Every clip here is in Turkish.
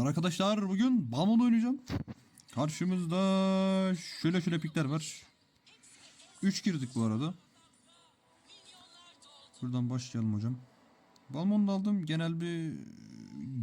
Selamlar arkadaşlar. Bugün Balmond oynayacağım. Karşımızda şöyle şöyle pikler var. 3 girdik bu arada. Buradan başlayalım hocam. Balmond aldım. Genel bir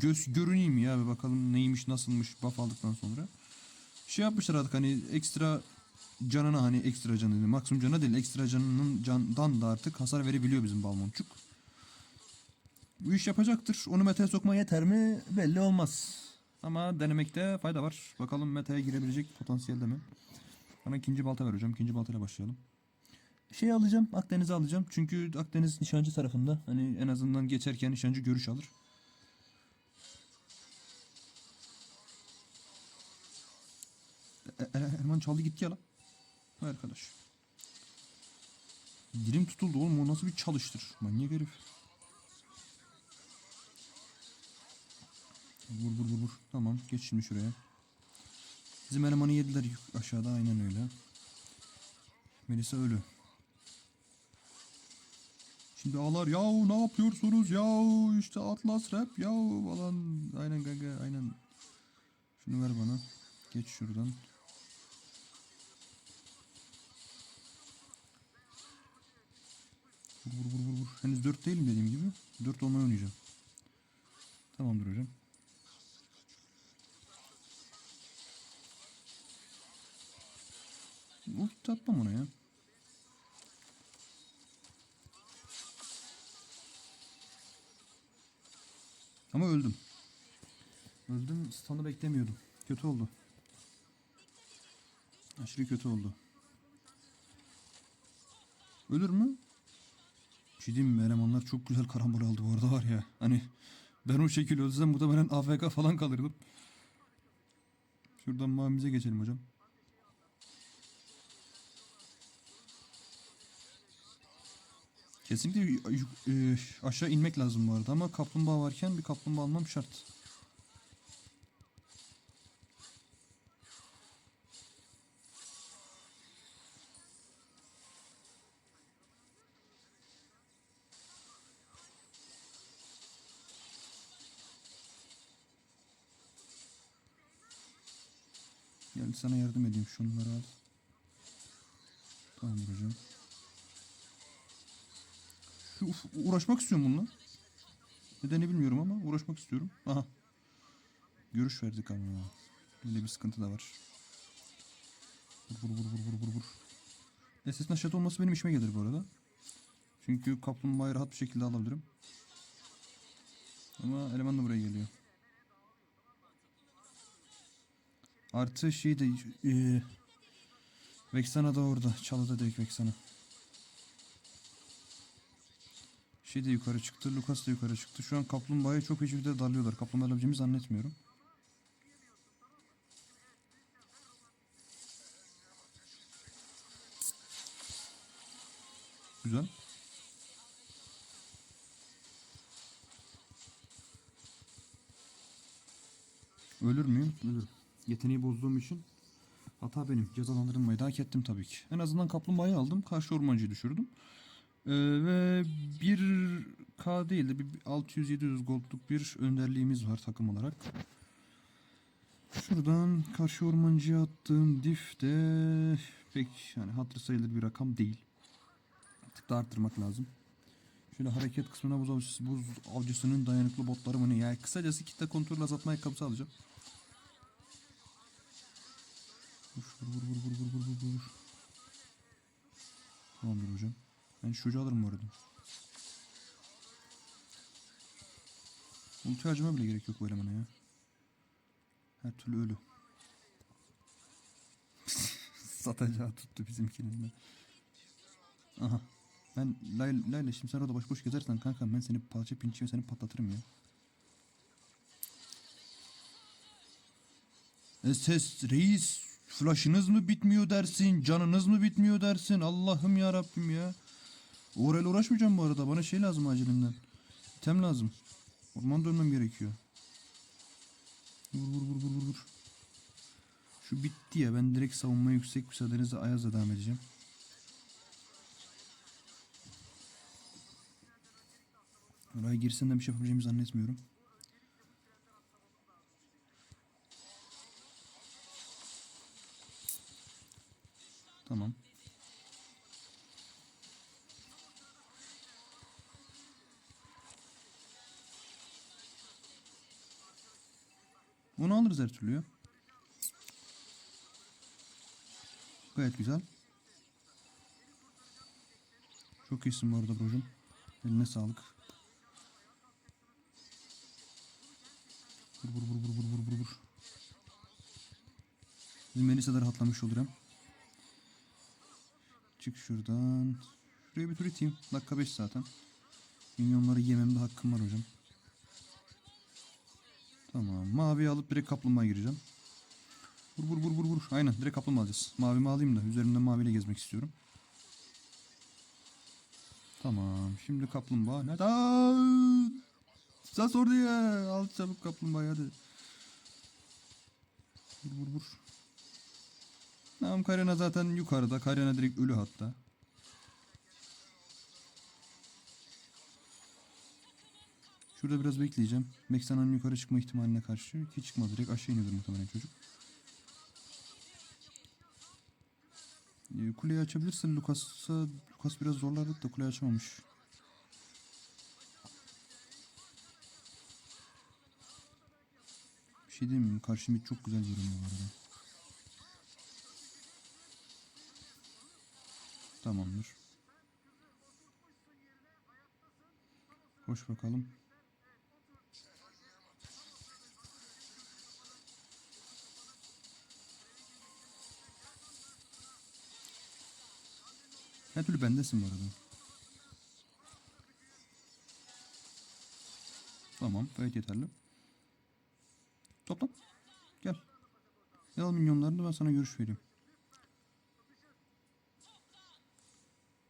göz görüneyim ya. Bir bakalım neymiş nasılmış buff aldıktan sonra. Şey yapmışlar artık hani ekstra canına hani ekstra canı değil, maksimum canına değil ekstra canının candan da artık hasar verebiliyor bizim Balmondçuk. Bu iş yapacaktır. Onu meta'ya sokma yeter mi belli olmaz. Ama denemekte fayda var. Bakalım meta'ya girebilecek potansiyelde mi? Bana ikinci balta ver hocam. İkinci baltayla başlayalım. Şey alacağım. Akdeniz'i alacağım. Çünkü Akdeniz nişancı tarafında. Hani en azından geçerken nişancı görüş alır. E, e, Erman çaldı gitti ya lan. Vay arkadaş. Dilim tutuldu oğlum. O nasıl bir çalıştır? Manyak herif. Vur vur vur vur. Tamam geç şimdi şuraya. Bizim elemanı yediler aşağıda aynen öyle. Melisa ölü. Şimdi ağlar yahu ne yapıyorsunuz yahu işte Atlas rap yahu falan. Aynen gaga aynen. Şunu ver bana. Geç şuradan. Vur vur vur. vur. Henüz 4 değilim dediğim gibi. 4 olmayı oynayacağım. Tamamdır hocam. Ulti atmam ona ya. Ama öldüm. Öldüm. Stun'ı beklemiyordum. Kötü oldu. Aşırı kötü oldu. Ölür mü? Bir şey diyeyim mi? Elemanlar çok güzel karambol aldı bu arada var ya. Hani ben o şekilde ölsem muhtemelen AFK falan kalırdım. Şuradan mavimize geçelim hocam. Kesinlikle e, aşağı inmek lazım bu arada ama kaplumbağa varken bir kaplumbağa almam şart. Gel sana yardım edeyim şunları al. Tamamdır hocam. Uf- uğraşmak istiyorum bununla. Nedeni bilmiyorum ama uğraşmak istiyorum. Aha. Görüş verdik ama. Böyle bir sıkıntı da var. Vur vur vur vur vur vur. SS'in aşağıda olması benim işime gelir bu arada. Çünkü kaplumbağayı rahat bir şekilde alabilirim. Ama eleman da buraya geliyor. Artı şey de e, Vexana da orada. Çalıda direkt Vexana. Şey de yukarı çıktı. Lucas da yukarı çıktı. Şu an kaplumbağaya çok bir şekilde darlıyorlar. Kaplumbağa alabileceğimi zannetmiyorum. Güzel. Ölür müyüm? Ölürüm. Yeteneği bozduğum için hata benim. Cezalandırılmayı da hak ettim tabii ki. En azından kaplumbağayı aldım. Karşı ormancıyı düşürdüm. Ee, ve 1K değil de bir 600-700 goldluk bir önderliğimiz var takım olarak. Şuradan karşı ormancıya attığım dif de pek yani hatırı sayılır bir rakam değil. Bir tık da arttırmak lazım. Şöyle hareket kısmına buz avcısı, buz avcısının dayanıklı botları mı ne? Yani kısacası kitle kontrol azaltma ayakkabısı alacağım. Vur vur vur vur vur vur vur. Tamamdır hocam. Ben şu çocuğu alırım bu arada. Ulti harcama bile gerek yok bu elemana ya. Her türlü ölü. Satacağı tuttu bizimkinin de. Aha. Ben Lay Layla şimdi sen orada boş boş gezersen kanka ben seni parça pinçiye seni patlatırım ya. E ses reis flash'ınız mı bitmiyor dersin canınız mı bitmiyor dersin Allah'ım ya Rabbim ya. Uğrayla uğraşmayacağım bu arada. Bana şey lazım acilimden. İtem lazım. Orman dönmem gerekiyor. Vur vur vur vur vur. Şu bitti ya. Ben direkt savunmaya yüksek müsaadenizle Ayaz'la devam edeceğim. Oraya girsen de bir şey yapabileceğimi zannetmiyorum. Tamam. Onu alırız her türlü ya. Gayet güzel. Çok iyisin bu arada brocum. Eline sağlık. Vur vur vur vur vur vur vur vur. Melisa da rahatlamış olur. Çık şuradan. Şuraya bir tur iteyim. Dakika 5 zaten. Minyonları yememde hakkım var hocam. Tamam. Mavi alıp direkt kaplumbağa gireceğim. Vur vur vur vur vur. Aynen direkt kaplumbağa alacağız. Mavimi alayım da üzerimde maviyle gezmek istiyorum. Tamam. Şimdi kaplumbağa. Nerede? Sen sordu ya. Al çabuk kaplumbağayı hadi. Vur vur vur. Tamam Karina zaten yukarıda. Karina direkt ölü hatta. Şurada biraz bekleyeceğim. Meksana'nın yukarı çıkma ihtimaline karşı. Ki çıkmadı direkt aşağı iniyordur muhtemelen çocuk. Ee, kuleyi açabilirsin Lucas'a. Lucas biraz zorladık da kuleyi açamamış. Bir şey diyeyim mi? Karşı mid çok güzel görünüyor bu arada. Tamamdır. Hoş bakalım. Her türlü bendesin bu arada. Tamam gayet yeterli. Toplan. Gel. Gel minyonlarını ben sana görüş vereyim.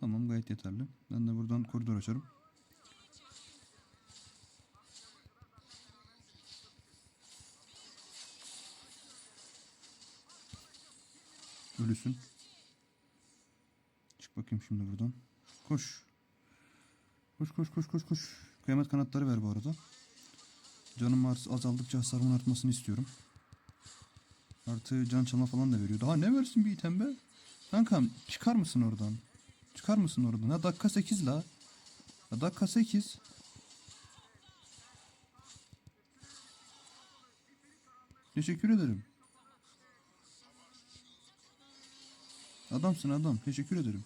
Tamam gayet yeterli. Ben de buradan koridor açarım. Ölüsün. Bakayım şimdi buradan. Koş. Koş koş koş koş koş. Kıyamet kanatları ver bu arada. Canım az- azaldıkça hasarımın artmasını istiyorum. Artı can çalma falan da veriyor. Daha ne versin bir item be? Kankam çıkar mısın oradan? Çıkar mısın oradan? Ha dakika 8 la. Ha dakika 8. Teşekkür ederim. Adamsın adam. Teşekkür ederim.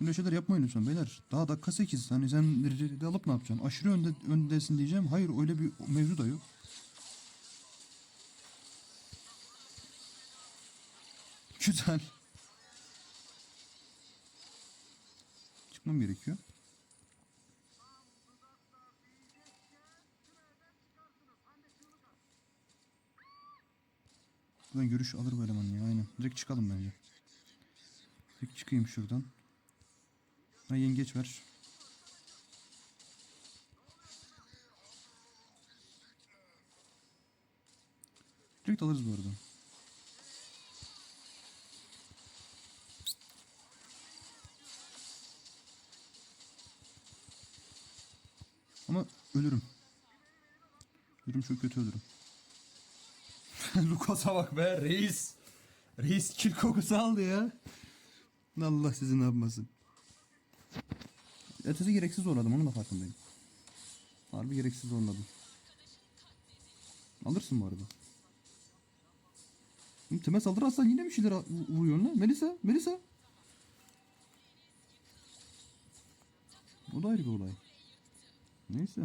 Böyle şeyler yapmayın lütfen beyler. Daha dakika 8. Hani sen de alıp ne yapacaksın? Aşırı önde, öndesin diyeceğim. Hayır öyle bir mevzu da yok. Güzel. Çıkmam gerekiyor. Buradan görüş alır bu eleman ya aynen. Direkt çıkalım bence. Direkt çıkayım şuradan. Ha yengeç ver. Direkt alırız bu arada. Ama ölürüm. Ölürüm çok kötü ölürüm. Lukas'a bak be reis. Reis kil kokusu aldı ya. Allah sizi ne yapmasın. Ötesi gereksiz zorladım onun da farkındayım. Harbi gereksiz zorladım. Alırsın bu arada. Oğlum Temel saldırırsan yine bir şeyler vu- vuruyorsun lan. Melisa, Melisa. O da ayrı bir olay. Neyse.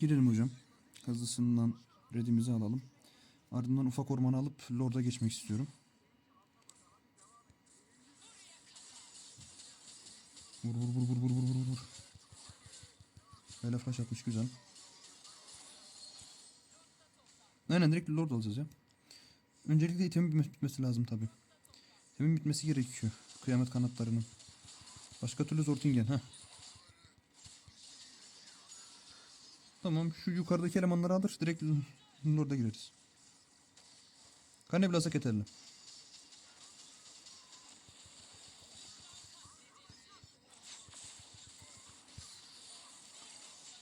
Girelim hocam. Kazısından redimizi alalım. Ardından ufak ormanı alıp Lord'a geçmek istiyorum. Vur vur vur vur vur vur vur vur. Böyle flash atmış güzel. Aynen direkt Lord alacağız ya. Öncelikle itemin bitmesi- lazım tabi. İtemin bitmesi gerekiyor. Kıyamet kanatlarının. Başka türlü Zortingen ha. Tamam şu yukarıdaki elemanları alır direkt Lord'a gireriz. Kane blasak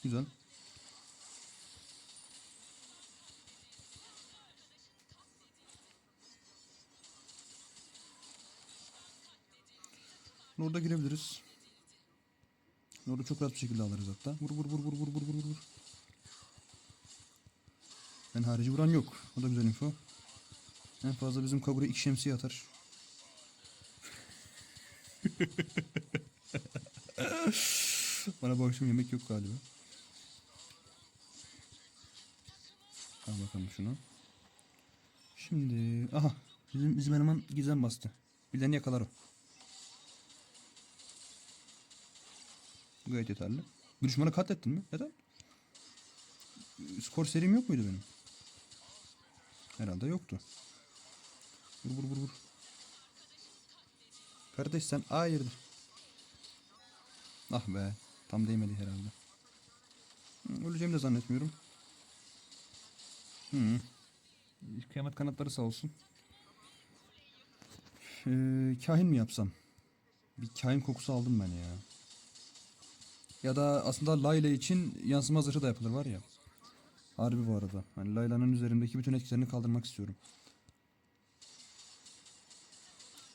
Güzel. Nord'a girebiliriz. Nord'u çok rahat bir şekilde alırız hatta. Vur vur vur vur vur vur vur vur. Ben harici vuran yok. O da güzel info. En fazla bizim kabure iki şemsiye atar. Bana bu akşam yemek yok galiba. Bakalım şunu. Şimdi aha bizim bizim gizem bastı. Birilerini yakalar o. Gayet yeterli. Bir düşmanı katlettin mi? Neden? Skor serim yok muydu benim? Herhalde yoktu. Vur vur vur vur. Kardeş sen hayırdır? Ah be. Tam değmedi herhalde. Öleceğimi de zannetmiyorum. Hı. Kıyamet kanatları sağ olsun. Ee, kahin mi yapsam? Bir kahin kokusu aldım ben ya. Ya da aslında Layla için yansıma zırhı da yapılır var ya. Harbi bu arada. Hani Layla'nın üzerimdeki bütün etkilerini kaldırmak istiyorum.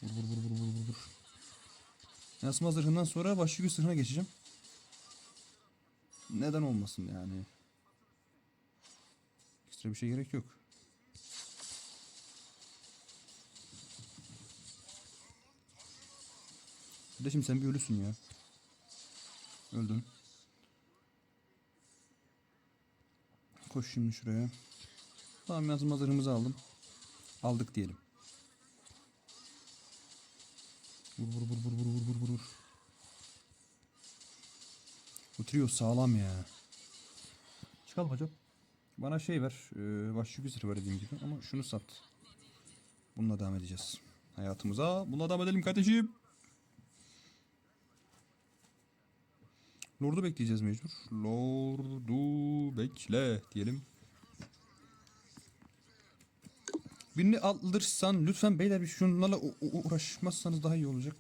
Vur vur vur vur vur vur. Yansıma zırhından sonra başlı güç zırhına geçeceğim. Neden olmasın yani. Ekstra bir şey gerek yok. Kardeşim sen bir ölüsün ya. Öldün. Koş şimdi şuraya. Tamam yazım hazırımızı aldım. Aldık diyelim. Vur vur vur vur vur vur vur vur. Bu trio sağlam ya. Çıkalım hocam. Bana şey ver. E, başlık üzeri ver dediğim gibi ama şunu sat. Bununla devam edeceğiz. Hayatımıza bununla devam edelim kardeşim. Lord'u bekleyeceğiz mecbur. Lord'u bekle diyelim. Birini aldırsan lütfen beyler bir şunlarla uğraşmazsanız daha iyi olacak.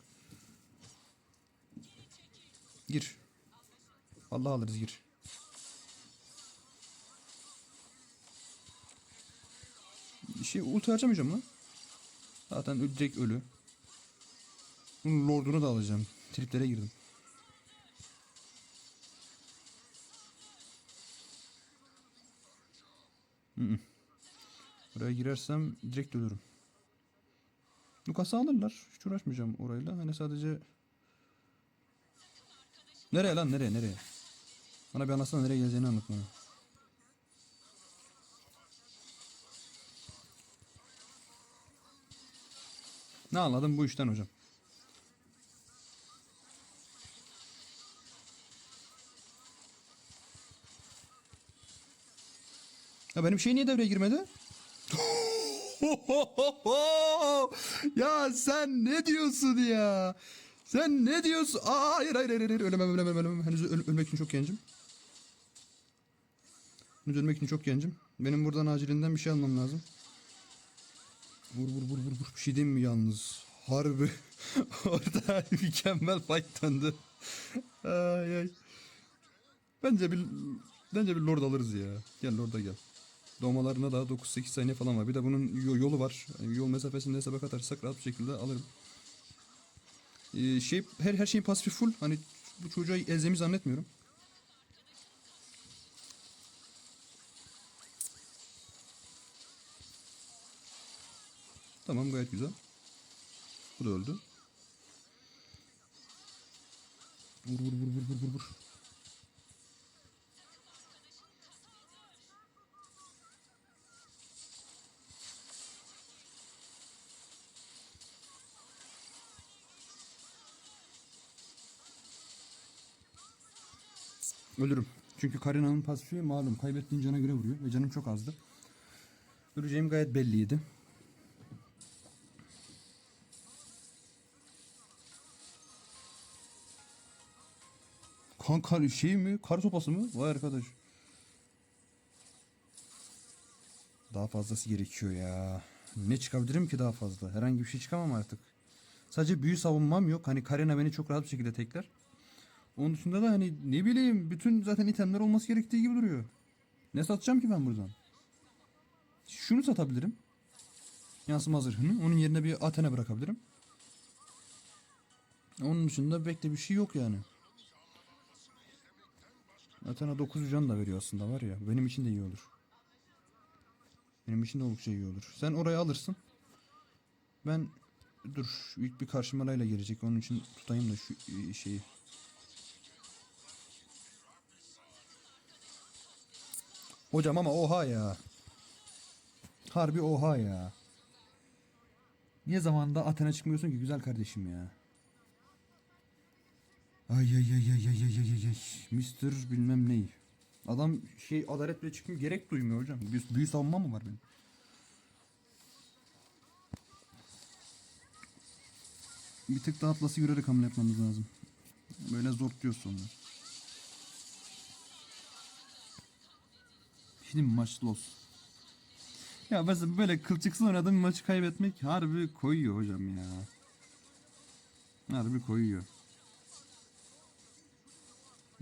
Gir. Vallahi alırız gir. Şey ulti harcamayacağım lan. Zaten direkt ölü. Bunun lordunu da alacağım. Triplere girdim. Buraya girersem direkt ölürüm. Lucas'ı alırlar. Hiç uğraşmayacağım orayla. Hani sadece... Nereye lan nereye nereye? Bana bir anlatsana nereye geleceğini anlat bana. Ne anladın bu işten hocam? Ya benim şey niye devreye girmedi? ya sen ne diyorsun ya? Sen ne diyorsun? Aa, hayır hayır hayır hayır ölemem ölemem ölemem. Henüz öl- ölmek için çok gencim. Henüz ölmek için çok gencim. Benim buradan acilinden bir şey almam lazım. Vur vur vur vur vur. Bir şey diyeyim mi yalnız? Harbi. Orada mükemmel fight ay ay. Bence bir bence bir lord alırız ya. Gel lorda gel. Doğmalarına daha 9-8 saniye falan var. Bir de bunun yo- yolu var. Yani yol mesafesini hesaba katarsak rahat bir şekilde alırım. Ee, şey her her şeyin pasifi full. Hani bu çocuğa ezemi zannetmiyorum. Tamam gayet güzel. Bu da öldü. Vur vur vur vur vur vur. Ölürüm. Çünkü Karina'nın pasifi malum kaybettiğin cana göre vuruyor ve canım çok azdı. Öleceğim gayet belliydi. Kan kar şey mi? Kar sopası mı? Vay arkadaş. Daha fazlası gerekiyor ya. Ne çıkabilirim ki daha fazla? Herhangi bir şey çıkamam artık. Sadece büyü savunmam yok. Hani Karina beni çok rahat bir şekilde tekler. Onun dışında da hani ne bileyim bütün zaten itemler olması gerektiği gibi duruyor. Ne satacağım ki ben buradan? Şunu satabilirim. Yansıma zırhını. Onun yerine bir Athena bırakabilirim. Onun dışında pek de bir şey yok yani. Athena 9 can da veriyor aslında var ya. Benim için de iyi olur. Benim için de oldukça iyi olur. Sen orayı alırsın. Ben dur ilk bir karşımalayla gelecek. Onun için tutayım da şu e, şeyi. Hocam ama oha ya. Harbi oha ya. Niye zamanında Athena çıkmıyorsun ki güzel kardeşim ya? Ay ay ay ay ay ay ay ay. Mr. bilmem ney. Adam şey adalet bile çıkmıyor. Gerek duymuyor hocam. Büyü, büyü savunma mı var benim? Bir tık daha atlası yürüyerek hamle yapmamız lazım. Böyle zor diyor sonra. Şimdi maç los. Ya mesela böyle kılçıksız oynadığım maçı kaybetmek harbi koyuyor hocam ya. Harbi koyuyor.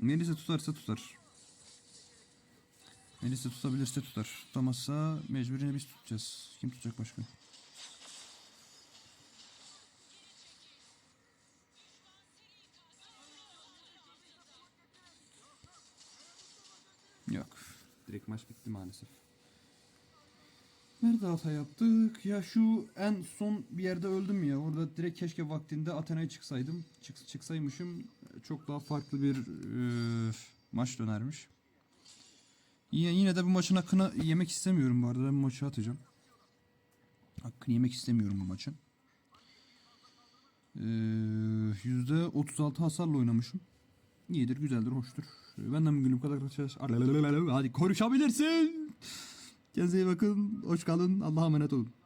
Melisa tutarsa tutar. Melisa tutabilirse tutar. Tutamazsa mecbur yine biz tutacağız. Kim tutacak başka? Yok. Direkt maç bitti maalesef. Nerede hata yaptık? Ya şu en son bir yerde öldüm ya. Orada direkt keşke vaktinde Athena'ya çıksaydım. Çık, çıksaymışım çok daha farklı bir e, maç dönermiş. Yine, yine de bu maçın hakkını yemek istemiyorum bu arada. Ben bu maçı atacağım. Hakkını yemek istemiyorum bu maçın. Ee, %36 hasarla oynamışım. İyidir, güzeldir, hoştur. Benden bugün bu kadar. Hadi konuşabilirsin. Kendinize iyi bakın. Hoş kalın. Allah'a emanet olun.